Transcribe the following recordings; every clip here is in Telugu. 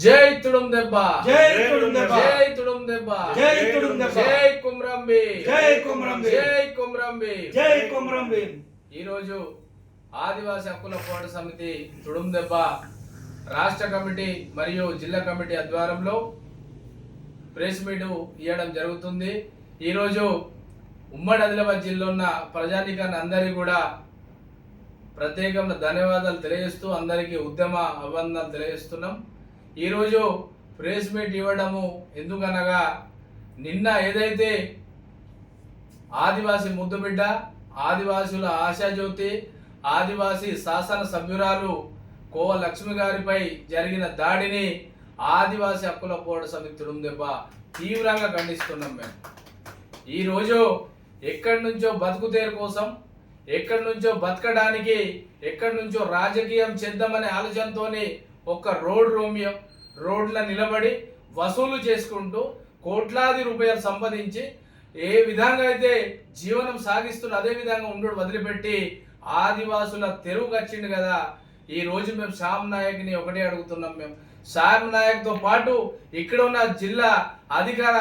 జై తుడుం దెబ్బ. జై తుడుం దెబ్బ. జై తుడుం దెబ్బ. జై తుడుం దెబ్బ. జై కుమ్రంబి జై కుమ్రంబి. జై కుమ్రంబి జై కొమరం భీమ్ ఈరోజు ఆదివాసీ హక్కుల పోరాట సమితి తుడుం దెబ్బ రాష్ట్ర కమిటీ మరియు జిల్లా కమిటీ ఆధ్వర్యంలో ప్రెస్ మీట్ ఇవ్వడం జరుగుతుంది. ఈరోజు ఉమ్మడి ఆదిలాబాద్ జిల్లా ఉన్న ప్రజానికాన్ని అందరికీ కూడా ప్రత్యేకమైన ధన్యవాదాలు తెలియజేస్తూ అందరికీ ఉద్యమ అభివందనాలు తెలియజేస్తున్నాం. ఈరోజు ప్రెస్ మీట్ ఇవ్వడము ఎందుకనగా నిన్న ఏదైతే ఆదివాసి ముద్దుబిడ్డ ఆదివాసుల ఆశాజ్యోతి ఆదివాసి శాసన సభ్యురాలు కోవ లక్ష్మి గారిపై జరిగిన దాడిని ఆదివాసి హక్కుల పోరాట సమితి తుడుందెబ్బ తీవ్రంగా ఖండిస్తున్నాం మేము. ఈరోజు ఎక్కడి నుంచో బతుకుతేరు కోసం ఎక్కడి నుంచో బతకడానికి ఎక్కడి నుంచో రాజకీయం చేద్దామనే ఆలోచనతోని ఒక రోడ్ రోమియో రోడ్ల నిలబడి వసూలు చేసుకుంటూ కోట్లాది రూపాయలు సంపాదించి ఏ విధంగా అయితే జీవనం సాగిస్తున్న అదే విధంగా ఉండడు వదిలిపెట్టి ఆదివాసుల తెరువుకు వచ్చిండు కదా. ఈ రోజు మేము శ్యామ్ నాయక్ని ఒకటే అడుగుతున్నాం మేము. శ్యామ్ నాయక్తో పాటు ఇక్కడ ఉన్న జిల్లా అధికార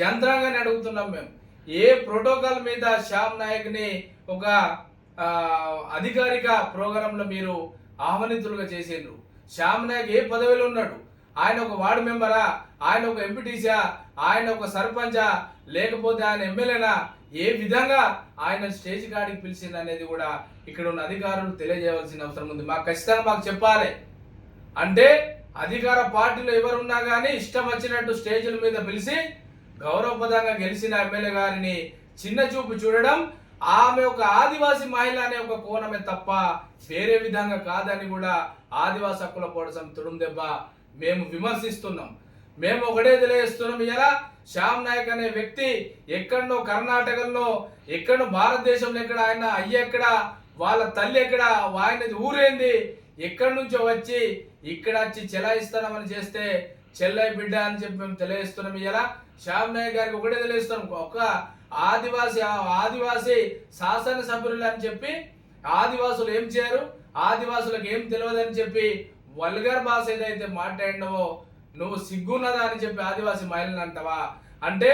యంత్రాంగాన్ని అడుగుతున్నాం మేము. ఏ ప్రోటోకాల్ మీద శ్యామ్ నాయక్ని ఒక అధికారిక ప్రోగ్రాంలో మీరు ఆహ్వానితులుగా చేసిండ్రు? శ్యామ్ నాయక్ ఏ పదవిలో ఉన్నాడు? ఆయన ఒక వార్డు మెంబరా? ఆయన ఒక ఎంపీటీసా ఆయన ఒక సర్పంచా? లేకపోతే ఆయన ఎమ్మెల్యేనా? ఏ విధంగా ఆయన స్టేజ్ కాడికి పిలిచింది అనేది కూడా ఇక్కడ ఉన్న అధికారులు తెలియజేయవలసిన అవసరం ఉంది. మాకు ఖచ్చితంగా మాకు చెప్పాలి. అంటే అధికార పార్టీలో ఎవరున్నా కానీ ఇష్టం వచ్చినట్టు స్టేజుల మీద పిలిచి గౌరవపదంగా గెలిచిన ఎమ్మెల్యే గారిని చిన్న చూపు చూడడం ఆమె ఒక ఆదివాసి మహిళ అనే ఒక కోణమే తప్ప వేరే విధంగా కాదని కూడా ఆదివాస హక్కుల పోరాటం తుడుం దెబ్బ మేము విమర్శిస్తున్నాం. మేము ఒకటే తెలియజేస్తున్నాం. ఇలా శ్యామ్ నాయక్ అనే వ్యక్తి ఎక్కడో కర్ణాటకలో ఎక్కడో భారతదేశంలో ఎక్కడ ఆయన అయ్య ఎక్కడ వాళ్ళ తల్లి ఎక్కడ ఆయన ఊరేంది ఎక్కడి నుంచో వచ్చి ఇక్కడ వచ్చి చెలాయిస్తానమని చేస్తే చెల్లై బిడ్డ అని చెప్పి మేము తెలియజేస్తున్నాం. ఇలా శ్యామ్ నాయక్ గారికి ఒకటే తెలియజేస్తున్నాం. ఒక ఆదివాసి ఆదివాసి శాసనసభ్యులు అని చెప్పి ఆదివాసులు ఏం చేయరు? ఆదివాసులకు ఏం తెలియదని చెప్పి వల్గర్ భాష ఏదైతే మాట్లాడినవో నువ్వు సిగ్గున్నదా అని చెప్పి ఆదివాసి మహిళలు అంటావా? అంటే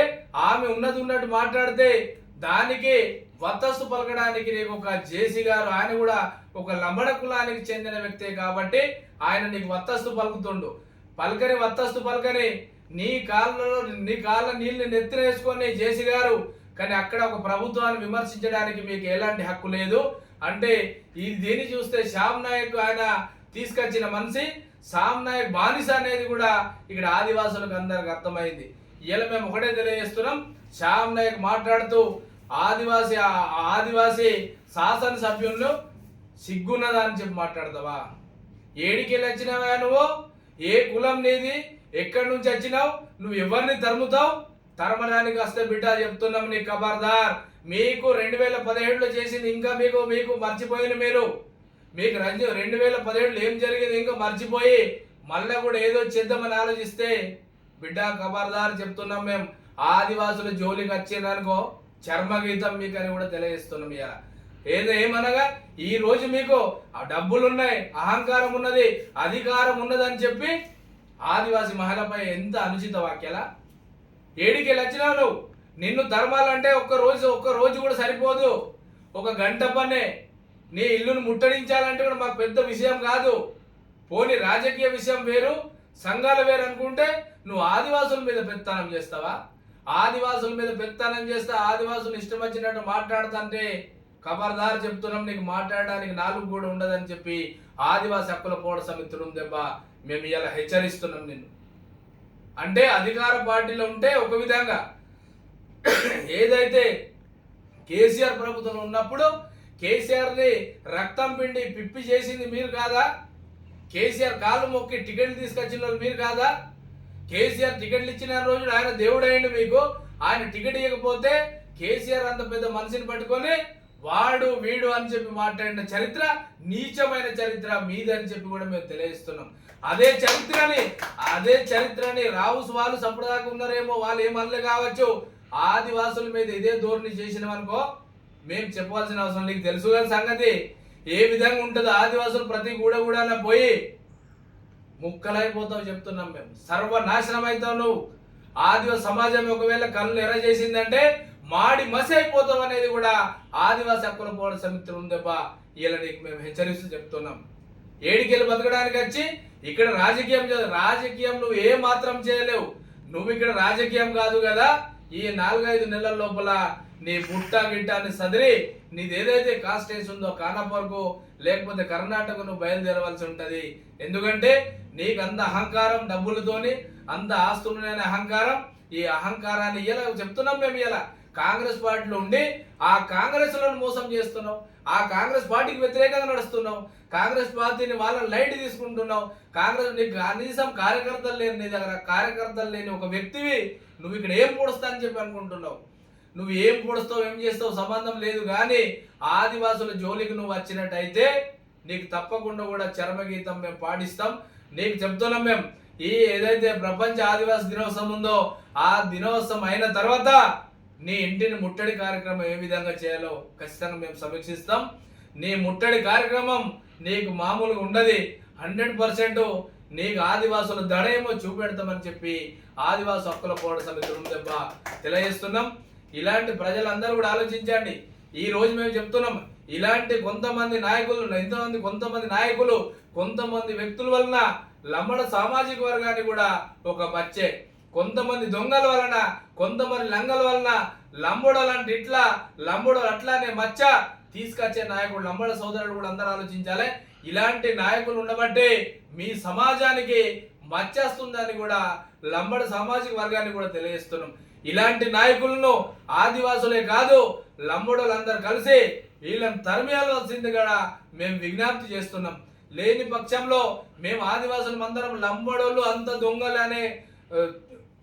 ఆమె ఉన్నది ఉన్నట్టు మాట్లాడితే దానికి వత్తస్సు పలకడానికి నీకు ఒక జేసీ గారు ఆయన కూడా ఒక లంబడ కులానికి చెందిన వ్యక్తే కాబట్టి ఆయన నీకు వత్తస్తు పలుకుతుండు. పలకని వత్తస్తు పలకని నీ కాళ్ళలో నీ కాళ్ళ నీళ్ళు నెత్తిన వేసుకొని జేసీ గారు కానీ అక్కడ ఒక ప్రభుత్వాన్ని విమర్శించడానికి మీకు ఎలాంటి హక్కు లేదు. అంటే ఈ దీన్ని చూస్తే శ్యామ్ నాయక్ ఆయన తీసుకొచ్చిన మనిషి శ్యామ్ నాయక్ బానిస అనేది కూడా ఇక్కడ ఆదివాసులకు అందరికి అర్థమైంది. ఇలా మేము ఒకటే తెలియజేస్తున్నాం శ్యామ్ నాయక్ మాట్లాడుతూ ఆదివాసి ఆదివాసి శాసనసభ్యులను సిగ్గున్నదా అని చెప్పి మాట్లాడతావా? ఏడికెళ్ళి వచ్చినావా నువ్వు? ఏ కులం నీది? ఎక్కడి నుంచి వచ్చినావు? నువ్వు ఎవరిని తరుముతావు? తరమడానికి వస్తే బిడ్డ చెప్తున్నాం నీ ఖబర్దార్ మీకు రెండు వేల పదిహేడులో చేసింది ఇంకా మీకు మీకు మర్చిపోయిన మీరు మీకు రంజు రెండు వేల పదిహేడులో ఏం జరిగింది ఇంకా మర్చిపోయి మళ్ళీ కూడా ఏదో చేద్దామని ఆలోచిస్తే బిడ్డ ఖబర్దార్ చెప్తున్నాం మేము ఆదివాసుల జోలికి వచ్చిందనుకో చర్మగీతం మీకు అని కూడా తెలియజేస్తున్నాం ఇలా ఏదో ఏమనగా ఈ రోజు మీకు ఆ డబ్బులు ఉన్నాయి అహంకారం ఉన్నది అధికారం ఉన్నదని చెప్పి ఆదివాసి మహిళపై ఎంత అనుచిత వాక్యలా ఏడికి వచ్చినావు నిన్ను ధర్మాలంటే ఒక్క రోజు ఒక్క రోజు కూడా సరిపోదు. ఒక గంట పనే నీ ఇల్లును ముట్టడించాలంటే కూడా మాకు పెద్ద విషయం కాదు. పోనీ రాజకీయ విషయం వేరు సంఘాలు వేరు అనుకుంటే నువ్వు ఆదివాసుల మీద పెత్తనం చేస్తావా? ఆదివాసుల మీద పెత్తనం చేస్తే ఆదివాసులు ఇష్టం వచ్చినట్టు మాట్లాడుతుంటే ఖబర్దార్ చెప్తున్నాం నీకు మాట్లాడడానికి నాలుగు కూడా ఉండదని చెప్పి ఆదివాసి హక్కుల పోడ సమితులు దెబ్బ మేము ఇలా హెచ్చరిస్తున్నాం నిన్ను. అంటే అధికార పార్టీలో ఉంటే ఒక విధంగా. ఏదైతే కేసీఆర్ ప్రభుత్వం ఉన్నప్పుడు కేసీఆర్ని రక్తం పిండి పిప్పి చేసింది మీరు కాదా? కేసీఆర్ కాలు మొక్కి టికెట్లు తీసుకొచ్చిన వాళ్ళు మీరు కాదా? కేసీఆర్ టికెట్లు ఇచ్చిన రోజు ఆయన దేవుడు అయ్యండి మీకు. ఆయన టికెట్ ఇవ్వకపోతే కేసీఆర్ అంత పెద్ద మనిషిని పట్టుకొని వాడు వీడు అని చెప్పి మాట్లాడిన చరిత్ర నీచమైన చరిత్ర మీదని చెప్పి కూడా మేము తెలియజేస్తున్నాం. అదే చరిత్రని అదే చరిత్రని రావుస్ వాళ్ళు సప్పుడుదాకా ఉన్నారేమో వాళ్ళు ఏమనలే కావచ్చు. ఆదివాసుల మీద ఇదే ధోరణి చేసినామనుకో మేము చెప్పవలసిన అవసరం నీకు తెలుసు కానీ సంగతి. ఏ విధంగా ఉంటుందో ఆదివాసులు ప్రతి గూడ కూడా పోయి ముక్కలైపోతావు చెప్తున్నాం మేము. సర్వనాశనం అవుతావు నువ్వు. ఆదివాస సమాజం ఒకవేళ కళ్ళు ఎర్ర చేసిందంటే మాడి మసి అయిపోతావు అనేది కూడా ఆదివాసి హక్కుల పోరాట సమితి ఉందబ్బా ఇలా నీకు మేము హెచ్చరిస్తూ చెప్తున్నాం. ఏడికెళ్ళి బతకడానికి వచ్చి ఇక్కడ రాజకీయం రాజకీయం నువ్వు ఏ మాత్రం చేయలేవు. నువ్వు ఇక్కడ రాజకీయం కాదు కదా. ఈ నాలుగైదు నెలల లోపల నీ బుట్ట గిట్టాన్ని సదిరి నీది ఏదైతే కాస్టేజ్ ఉందో కానపరకు లేకపోతే కర్ణాటక నువ్వు బయలుదేరవలసి ఉంటుంది. ఎందుకంటే నీకు అంత అహంకారం డబ్బులతోని అంత ఆస్తులనే అహంకారం ఈ అహంకారాన్ని ఇలా చెప్తున్నాం మేము ఇలా కాంగ్రెస్ పార్టీలో ఉండి ఆ కాంగ్రెస్లను మోసం చేస్తున్నావు ఆ కాంగ్రెస్ పార్టీకి వ్యతిరేకంగా నడుస్తున్నావు కాంగ్రెస్ పార్టీని వాళ్ళని లైట్ తీసుకుంటున్నావు కాంగ్రెస్ నీకు కనీసం కార్యకర్తలు లేని నీ దగ్గర కార్యకర్తలు లేని ఒక వ్యక్తివి నువ్వు ఇక్కడ ఏం పొడుస్తా అని చెప్పి అనుకుంటున్నావు. నువ్వు ఏం పొడుస్తావు ఏం చేస్తావు సంబంధం లేదు కానీ ఆదివాసుల జోలికి నువ్వు వచ్చినట్టయితే నీకు తప్పకుండా కూడా చర్మగీతం మేము పాటిస్తాం. నీకు చెప్తున్నాం మేము ఈ ఏదైతే ప్రపంచ ఆదివాసి దినోత్సవం ఉందో ఆ దినోత్సవం అయిన తర్వాత నీ ఇంటిని ముట్టడి కార్యక్రమం ఏ విధంగా చేయాలో ఖచ్చితంగా మేము సమీక్షిస్తాం. నీ ముట్టడి కార్యక్రమం నీకు మామూలుగా ఉండదు. హండ్రెడ్ పర్సెంట్ నీకు ఆదివాసుల దడ ఏమో చూపెడతామని చెప్పి ఆదివాసు హక్కుల పోరాట సమితి దెబ్బ తెలియజేస్తున్నాం. ఇలాంటి ప్రజలందరూ కూడా ఆలోచించండి. ఈ రోజు మేము చెప్తున్నాం ఇలాంటి కొంతమంది నాయకులు ఎంతమంది కొంతమంది నాయకులు కొంతమంది వ్యక్తుల వలన లమ్మడ సామాజిక వర్గాన్ని కూడా ఒక మచ్చే. కొంతమంది దొంగల వలన కొంతమంది లంగల వలన లంబుడు అంటే ఇట్లా లంబుడు అట్లానే మచ్చ తీసుకొచ్చే నాయకుడు లంబడ సోదరుడు కూడా అందరూ ఆలోచించాలి. ఇలాంటి నాయకులు ఉండబట్టే మీ సమాజానికి మచ్చేస్తుందని కూడా లంబడ సామాజిక వర్గాన్ని కూడా తెలియజేస్తున్నాం. ఇలాంటి నాయకులను ఆదివాసులే కాదు లంబడులందరూ కలిసి వీళ్ళని తరిమేయాల్సింది కూడా మేము విజ్ఞప్తి చేస్తున్నాం. లేని పక్షంలో మేము ఆదివాసులు అందరం లంబడోళ్ళు అంత దొంగలు అనే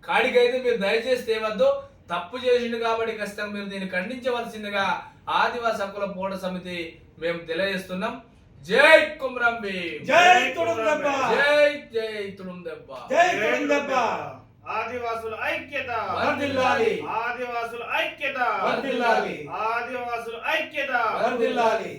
కాడికైతే మీరు దయచేసి తేవద్దు తప్పు చేసిండు కాబట్టి ఖచ్చితంగా మీరు దీన్ని ఖండించవలసిందిగా ఆదివాసి హక్కుల పోరాట సమితి మేము తెలియజేస్తున్నాం. జై కుమ్రం భీమ్ జై తుడుందెబ్బ జై జై తుడుం దెబ్బ జై తుడుందెబ్బ ఆదివాసుల ఐక్యత. వర్ధిల్లాలి. ఆదివాసుల ఐక్యత. వర్ధిల్లాలి. ఆదివాసుల ఐక్యత. వర్ధిల్లాలి.